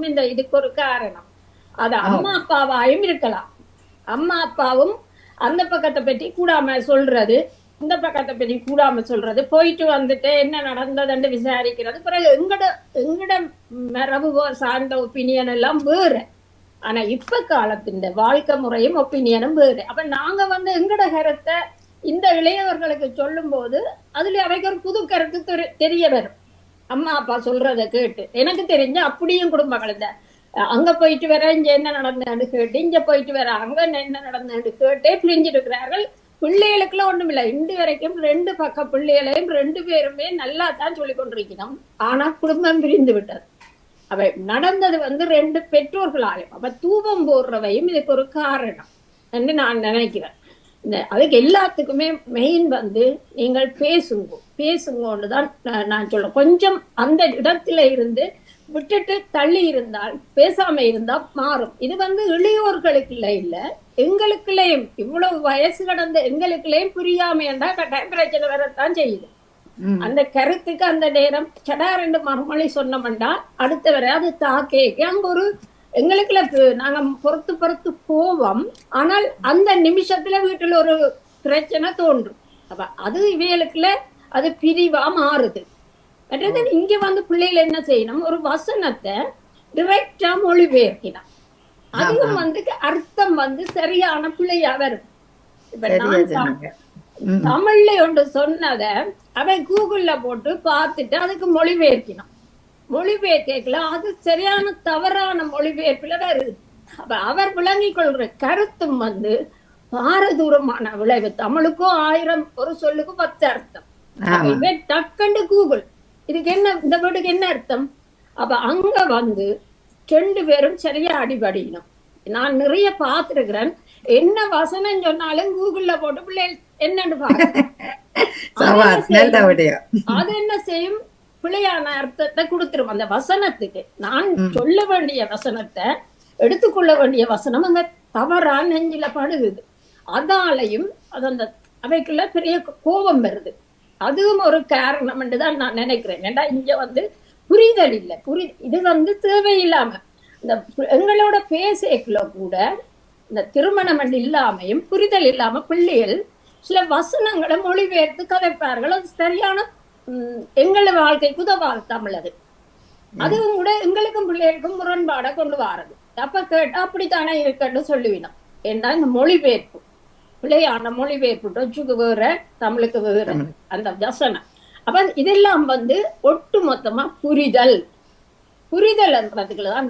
விமர்சனமும் இந்த இதுக்கு ஒரு காரணம். அது அம்மா அப்பாவாயும் இருக்கலாம். அம்மா அப்பாவும் அந்த பக்கத்தை பற்றி கூடாம சொல்றது இந்த பக்கத்தை பற்றி கூடாம சொல்றது போயிட்டு வந்துட்டு என்ன நடந்ததுன்னு விசாரிக்கிறது பிறகு எங்கட எங்கட மரபு சார்ந்த ஒப்பீனியன் எல்லாம் வேறு. ஆனா இப்ப காலத்தின் வாழ்க்கை முறையும் ஒப்பீனியனும் வேறு. அப்ப நாங்க வந்து எங்கட கருத்தை இந்த இளையவர்களுக்கு சொல்லும் போது அதுல அவைக்கு ஒரு புது கருத்து தெரி- தெரிய வரும். அம்மா அப்பா சொல்றத கேட்டு. எனக்கு தெரிஞ்ச அப்படியும் குடும்பங்கள் இந்த அங்க போயிட்டு வர இங்க என்ன நடந்ததுன்னு கேட்டு இங்க போயிட்டு வர அங்க என்ன நடந்தேன்னு கேட்டே பிரிஞ்சிருக்கிறார்கள். பிள்ளைகளுக்குள்ள ஒண்ணுமில்லை. இன்று வரைக்கும் ரெண்டு பக்க பிள்ளைகளையும் ரெண்டு பேருமே நல்லா தான் சொல்லி கொண்டிருக்கிறோம். ஆனா குடும்பம் பிரிந்து விட்டது. அவை நடந்தது வந்து ரெண்டு பெற்றோர்களாலும் அப்ப தூபம் போடுறவையும் இதுக்கு ஒரு காரணம் என்று நான் நினைக்கிறேன். அதுக்கு எல்லாத்துக்குமே மெயின் வந்து நீங்கள் பேசுங்க. பேசுங்கன்னு தான் நான் சொல்றேன். கொஞ்சம் அந்த இடத்துல இருந்து விட்டுட்டு தள்ளி இருந்தால் பேசாம இருந்தா மாறும். இது வந்து இளையோர்களுக்குள்ள இல்ல. எங்களுக்குள்ளேயும் இவ்வளவு வயசு கடந்த எங்களுக்குள்ளேயும் புரியாம என்றா கட்டாயம் பிரச்சனை வரத்தான் செய்யுது. அந்த கருத்துக்கு அந்த நேரம் சடா ரெண்டு மறுமொழி சொன்னோம்டா அடுத்த வரை அது தாக்கேக்கு அங்க ஒரு எங்களுக்குள்ள நாங்க பொறுத்து பொறுத்து போவோம். ஆனால் அந்த நிமிஷத்துல வீட்டுல ஒரு பிரச்சனை தோன்றும். அப்ப அது இவைகளுக்குள்ள அது பிரிவா மாறுது. மற்றது இங்க வந்து பிள்ளைகள் என்ன செய்யணும்? ஒரு வசனத்தை டிரெக்டா மொழிபெயர்க்கணும் அதுவும் வந்து அர்த்தம் வந்து சரியான பிள்ளையா வரும். இப்ப நான். தமிழ்ல ஒன்று சொன்னத அவன் கூகுள்ல போட்டு பார்த்துட்டு அதுக்கு மொழிபெயர்க்கணும் மொழிபெயர்க்கல அது சரியான தவறான மொழிபெயர்ப்புல வருது அப்ப அவர் விளங்கிக் கொள்ற கருத்தும் வந்து பாரதூரமான விளைவு. தமிழுக்கும் ஆயிரம் ஒரு சொல்லுக்கு பத்து அர்த்தம். டக்குண்டு கூகுள். இதுக்கு என்ன இந்த வீட்டுக்கு என்ன அர்த்தம்? அப்ப அங்க வந்து ரெண்டு பேரும் சரியா அடிபடிக்கணும் நான் நிறைய பார்த்திருக்கிறேன். என்ன வசனம் சொன்னாலும் கூகுள்ல போட்டு பிள்ளைகள் என்னன்னு விடயம். அது என்ன செய்யும்? பிழையான அர்த்தத்தை கொடுத்துரும். அந்த வசனத்துக்கு நான் சொல்ல வேண்டிய வசனத்தை எடுத்துக்கொள்ள வேண்டிய வசனம் அங்க தவறா நெஞ்சில படுகுது. அதாலையும் அது அந்த அவைக்குள்ள பெரிய கோபம் வருது. அதுவும் ஒரு காரணம் தான் நான் நினைக்கிறேன். ஏன்னா இங்க வந்து புரிதல் இல்லை. புரி இது வந்து தேவையில்லாம. இந்த எங்களோட பேசேக்குள்ள கூட இந்த திருமணம் இல்லாமையும் புரிதல் இல்லாம பிள்ளைகள் சில வசனங்களை மொழிபெயர்த்து கதைப்பார்கள். அது சரியான எங்கள வாழ்க்கைக்கு உதவாது தமிழ் அது அதுவும் கூட எங்களுக்கும் பிள்ளைகளுக்கும் முரண்பாடை கொண்டு வாரது. அப்ப கேட்டா அப்படித்தானே இருக்கன்னு சொல்லுவினோம். ஏன்னா இந்த மொழிபெயர்ப்பு. பிள்ளையான மொழிபெயர்ப்பு டொச்சுக்கு வேற தமிழுக்கு வேற அந்த வசனம். அப்ப இதெல்லாம் வந்து ஒட்டு மொத்தமா புரிதல். புரிதல் என்றதுக்குள்ள தான்